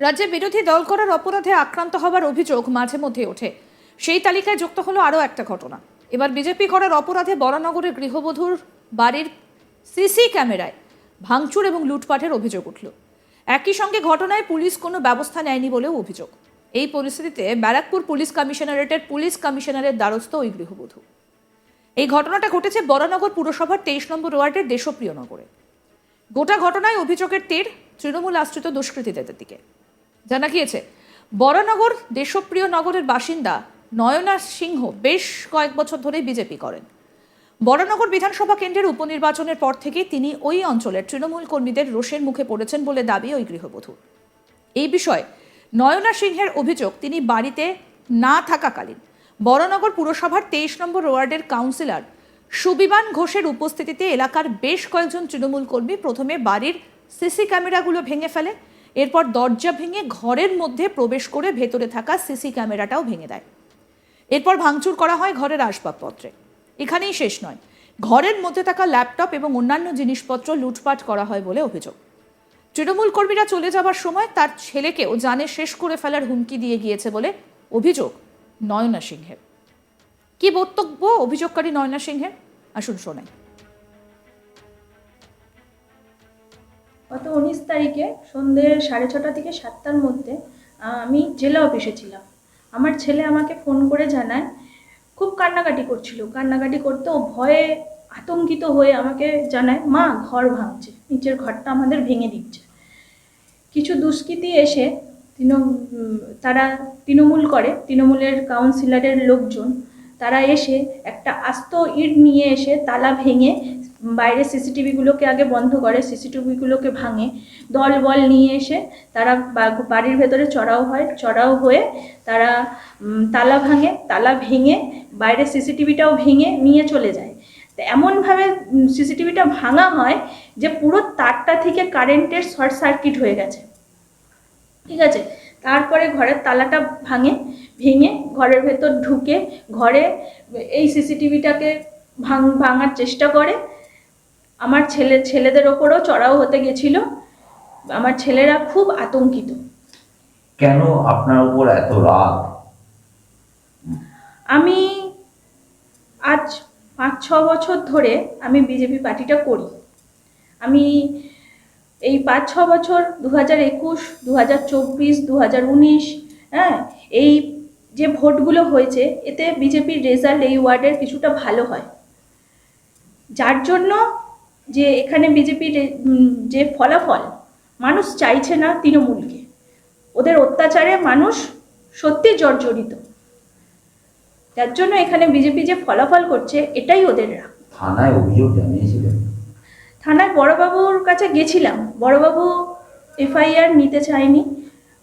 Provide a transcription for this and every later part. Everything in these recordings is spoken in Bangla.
রাজ্যে বিরোধী দল করার অপরাধে আক্রান্ত হবার অভিযোগ মাঝে মধ্যে ওঠে। সেই তালিকায় যুক্ত হলো আরও একটা ঘটনা। এবার বিজেপি করার অপরাধে বরানগরের গৃহবধূর বাড়ির সিসি ক্যামেরায় ভাঙচুর এবং লুটপাটের অভিযোগ উঠল। একই সঙ্গে ঘটনায় পুলিশ কোনো ব্যবস্থা নেয়নি বলেও অভিযোগ। এই পরিস্থিতিতে ব্যারাকপুর পুলিশ কমিশনারেটের পুলিশ কমিশনারের দ্বারস্থ ওই গৃহবধূ। এই ঘটনাটা ঘটেছে বরানগর পুরসভার তেইশ নম্বর ওয়ার্ডের দেশপ্রিয় নগরে। গোটা ঘটনায় অভিযোগের তীর তৃণমূল আশ্রিত দুষ্কৃতীদের দিকে। জানা গিয়েছে বরানগর দেশপ্রিয় নগরের বাসিন্দা নয়না সিংহ বেশ কয়েক বছর ধরে বিজেপি করেন। বরানগর বিধানসভা কেন্দ্রের উপনির্বাচনের পর থেকে তিনি ওই অঞ্চলের তৃণমূল কর্মীদের রোষের মুখে পড়েছেন বলে দাবি ওই গৃহবধূ। এই বিষয়ে নয়না সিংহের অভিযোগ, তিনি বাড়িতে না থাকাকালীন বরানগর পুরসভার তেইশ নম্বর ওয়ার্ডের কাউন্সিলর সুবিমান ঘোষের উপস্থিতিতে এলাকার বেশ কয়েকজন তৃণমূল কর্মী প্রথমে বাড়ির সিসি ক্যামেরাগুলো ভেঙে ফেলে এরপর দরজা ভেঙে ঘরের মধ্যে প্রবেশ করে ভেতরে থাকা সিসি ক্যামেরাটাও ভেঙে দেয়। এরপর ভাঙচুর করা হয় ঘরের আসবাবপত্রে। এখানেই শেষ নয়। ঘরের মধ্যে থাকা ল্যাপটপ এবং অন্যান্য জিনিসপত্র লুটপাট করা হয় বলে অভিযোগ। তৃণমূল কর্মীরা চলে যাবার সময় তার ছেলেকেও জানে শেষ করে ফেলার হুমকি দিয়ে গিয়েছে বলে অভিযোগ নয়না সিংহের। কি বক্তব্য অভিযোগকারী নয়না সিংহের? আসুন শোনাই। গত উনিশ তারিখে সন্ধে সাড়ে ছটা থেকে সাতটার মধ্যে আমি জেলা অফিসে ছিলাম। আমার ছেলে আমাকে ফোন করে জানায়, খুব কান্নাকাটি করছিল। কান্নাকাটি করতে ও ভয়ে আতঙ্কিত হয়ে আমাকে জানায়, মা, ঘর ভাঙছে, নিচের ঘরটা আমাদের ভেঙে দিচ্ছে। কিছু দুষ্কৃতী এসে তৃণ তারা তৃণমূল করে, তৃণমূলের কাউন্সিলরের লোকজন, তারা এসে একটা আস্ত ইট নিয়ে এসে তালা ভেঙে বাইরে সিসিটিভিগুলোকে আগে বন্ধ করে সিসিটিভিগুলোকে ভাঙে, দল বল নিয়ে এসে তারা বাড়ির ভেতরে চড়াও হয়, চড়াও হয়ে তারা তালা ভাঙে, তালা ভেঙে বাইরে সিসিটিভিটাও ভেঙে নিয়ে চলে যায়। এমনভাবে সিসিটিভিটা ভাঙা হয় যে পুরো তারটা থেকে কারেন্টের শর্ট সার্কিট হয়ে গেছে। ঠিক আছে? তারপরে ঘরের তালাটা ভাঙে, ভেঙে ঘরের ভেতর ঢুকে ঘরে এই সিসিটিভিটাকে ভাঙ, ভাঙার চেষ্টা করে। আমার ছেলে ছেলেদের ওপরও চড়াও হতে গেছিল। আমার ছেলেরা খুব আতঙ্কিত। কেন আপনার উপর এত রাগ? আমি আজ পাঁচ ছ বছর ধরে আমি বিজেপি পার্টিটা করি। আমি এই পাঁচ ছ বছর দু হাজার একুশ দু হাজার চব্বিশ দু হাজার উনিশ হ্যাঁ এই যে ভোটগুলো হয়েছে এতে বিজেপির রেজাল্ট এই ওয়ার্ডের কিছুটা ভালো হয়। যার জন্য যে এখানে বিজেপির যে ফলাফল মানুষ চাইছে না তৃণমূলকে। ওদের অত্যাচারে মানুষ সত্যি জর্জরিত। যার জন্য এখানে বিজেপি যে ফলাফল করছে এটাই ওদের রাগ। থানায় অভিযোগ জানিয়েছিলেন? থানায় বড়বাবুর কাছে গেছিলাম। বড়বাবু এফআইআর নিতে চায়নি।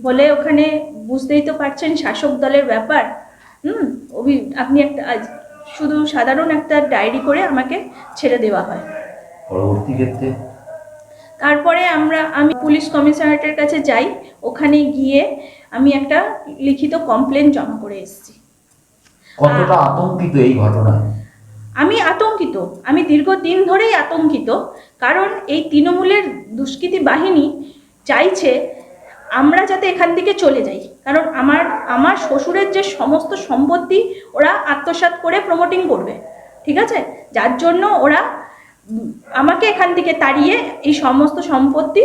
বলে ওখানে বুঝতেই তো পারছেন শাসক দলের ব্যাপার। হুম অভি আপনি একটা শুধু সাধারণ একটা ডায়েরি করে আমাকে ছেড়ে দেওয়া হয়। পরবর্তী ক্ষেত্রে? তারপরে আমরা আমি পুলিশ কমিশনারেটের কাছে যাই ওখানে গিয়ে আমি একটা লিখিত কমপ্লেন জমা করে এসেছি। কতটা আতঙ্কিত এই ঘটনায়? আমি আতঙ্কিত আমি দীর্ঘদিন ধরেই আতঙ্কিত কারণ এই তৃণমূলের দুষ্কৃতী বাহিনী চাইছে আমরা যাতে এখান থেকে চলে যাই। কারণ আমার আমার শ্বশুরের যে সমস্ত সম্পত্তি ওরা আত্মসাৎ করে প্রমোটিং করবে ঠিক আছে? যার জন্য ওরা আমাকে এখান থেকে তাড়িয়ে এই সমস্ত সম্পত্তি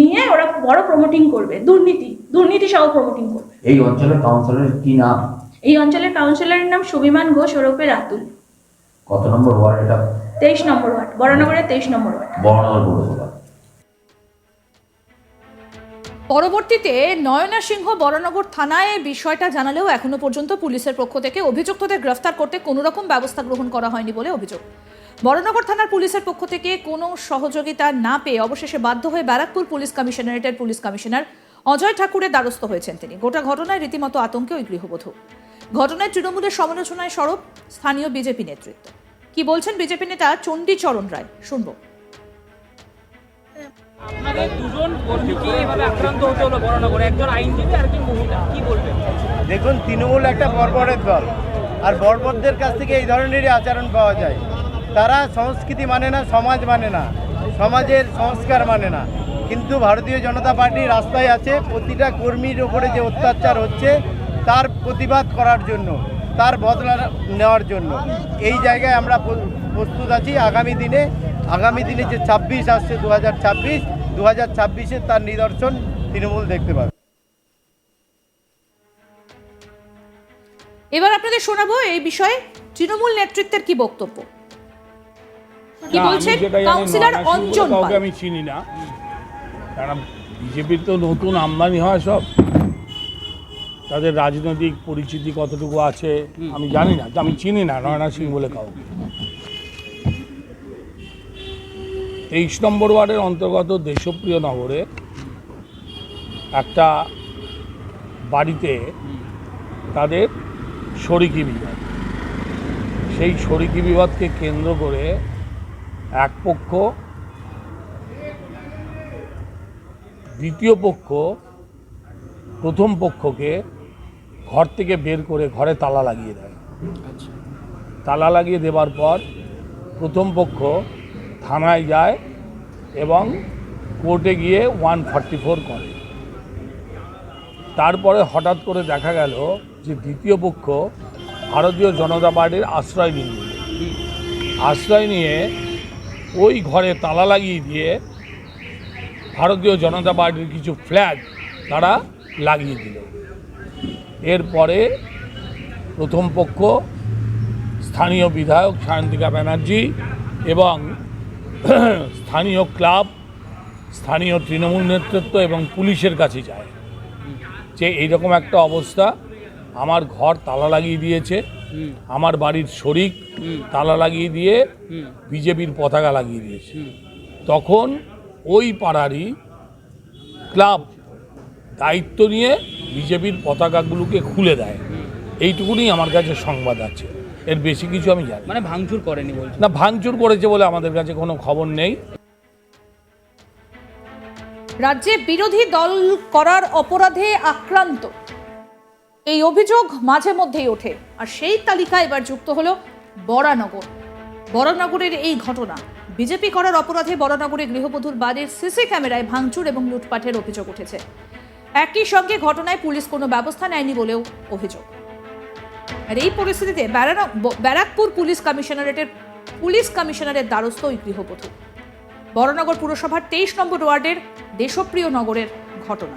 নিয়ে ওরা বড় প্রমোটিং করবে দুর্নীতি দুর্নীতি সহ প্রমোটিং করবে। এই অঞ্চলের কাউন্সিলরের কি নাম? এই অঞ্চলের কাউন্সিলরের নাম সুবিমান ঘোষ ওরফে রাতুল। কত নম্বর ওয়ার্ড এটা? তেইশ নম্বর ওয়ার্ড বরানগরের তেইশ নম্বর ওয়ার্ড। বর্ণনগর পৌরসভা। পরবর্তীতে নয়না সিংহ বরানগর থানায় বিষয়টা জানালেও এখনও পর্যন্ত পুলিশের পক্ষ থেকে অভিযুক্তদের গ্রেফতার করতে কোনো রকম ব্যবস্থা গ্রহণ করা হয়নি বলে অভিযোগ। বরানগর থানার পুলিশের পক্ষ থেকে কোনো সহযোগিতা না পেয়ে অবশেষে বাধ্য হয়ে ব্যারাকপুর পুলিশ কমিশনারেটের পুলিশ কমিশনার অজয় ঠাকুরের দ্বারস্থ হয়েছেন তিনি। গোটা ঘটনায় রীতিমতো আতঙ্কে ওই গৃহবধূ। ঘটনায় তৃণমূলের সমালোচনায় সরব স্থানীয় বিজেপি নেতৃত্ব। কি বলছেন বিজেপি নেতা চণ্ডীচরণ রায়? শুনব। আপনাদের দুজন কর্মীকে এভাবে আক্রান্ত হতে হলো বরানগরে একজন আইনজীবী আর একজন মহিলা। কি বলবেন? দেখুন তৃণমূল একটা বর্বরের দল। আর বর্বরদের কাছ থেকে এই ধরনেরই আচরণ পাওয়া যায়। তারা সংস্কৃতি মানে না, সমাজ মানে না, সমাজের সংস্কার মানে না। কিন্তু ভারতীয় জনতা পার্টি রাস্তায় আছে, প্রতিটা কর্মীর ওপরে যে অত্যাচার হচ্ছে, তার প্রতিবাদ করার জন্য, তার বদলা নেওয়ার জন্য। এই জায়গায় আমরা প্রস্তুত আছি আগামী দিনে। আগামী দিনে যে ছাব্বিশ আসছে দু হাজার ছাব্বিশ দু হাজার ছাব্বিশে তার নিদর্শন তৃণমূল দেখতে পাবে। এবার আপনাদের শোনাবো এই বিষয়ে তৃণমূল নেতৃত্বের কি বক্তব্য? কি বলছেন? কাউন্সিলর অঞ্জন পাল। আমি চিনি না। কারণ বিজেপির তো নতুন আমদানি হয় সব। তাদের রাজনৈতিক পরিচিতি কতটুকু আছে আমি জানি না। আমি চিনি না নয়না সিং বলে কাউকে। তেইশ নম্বর ওয়ার্ডের অন্তর্গত দেশপ্রিয় নগরে একটা বাড়িতে তাদের শরিকি বিবাদ। সেই শরিকি বিবাদকে কেন্দ্র করে এক পক্ষ দ্বিতীয় পক্ষ প্রথম পক্ষকে ঘর থেকে বের করে ঘরে তালা লাগিয়ে দেয়। তালা লাগিয়ে দেওয়ার পর প্রথম পক্ষ থানায় যায় এবং কোর্টে গিয়ে ওয়ান ফর্টি ফোর করে। তারপরে হঠাৎ করে দেখা গেল যে দ্বিতীয় পক্ষ ভারতীয় জনতা পার্টির আশ্রয় নিয়ে। নিল। আশ্রয় নিয়ে ওই ঘরে তালা লাগিয়ে দিয়ে ভারতীয় জনতা পার্টির কিছু ফ্ল্যাগ তারা লাগিয়ে দিল। এরপরে প্রথম পক্ষ, স্থানীয় বিধায়ক সায়ন্তিকা ব্যানার্জি এবং স্থানীয় ক্লাব, স্থানীয় তৃণমূল নেতৃত্ব এবং পুলিশের কাছে যায়। যে এইরকম একটা অবস্থা, আমার ঘর তালা লাগিয়ে দিয়েছে। আমার বাড়ির শরিক তালা লাগিয়ে দিয়ে বিজেপির পতাকা লাগিয়ে দিয়েছে। তখন ওই পাড়ারই ক্লাব দায়িত্ব নিয়ে বিজেপির পতাকাগুলোকে খুলে দেয়। এইটুকুনি আমার কাছে সংবাদ আছে। এর বেশি কিছু আমি জানি মানে ভাঙচুর করেনি বলছে? না ভাঙচুর করেছে বলে আমাদের কাছে কোনো খবর নেই। রাজ্যে বিরোধী দল করার অপরাধে আক্রান্ত। এই অভিযোগ মাঝে মধ্যেই ওঠে। আর সেই তালিকা এবার যুক্ত হলো বরানগর। বরানগরের এই ঘটনা। বিজেপি করার অপরাধে বরানগরে গৃহবধূর বাড়ির সিসি ক্যামেরায় ভাঙচুর এবং লুটপাটের অভিযোগ উঠেছে। একই সঙ্গে ঘটনায় পুলিশ কোনো ব্যবস্থা নেয়নি বলেও অভিযোগ। আর এই পরিস্থিতিতে ব্যারাকপুর পুলিশ কমিশনারেটের পুলিশ কমিশনারের দ্বারস্থ ওই গৃহবধূ। বড়নগর পুরসভার তেইশ নম্বর ওয়ার্ডের দেশপ্রিয় নগরের ঘটনা।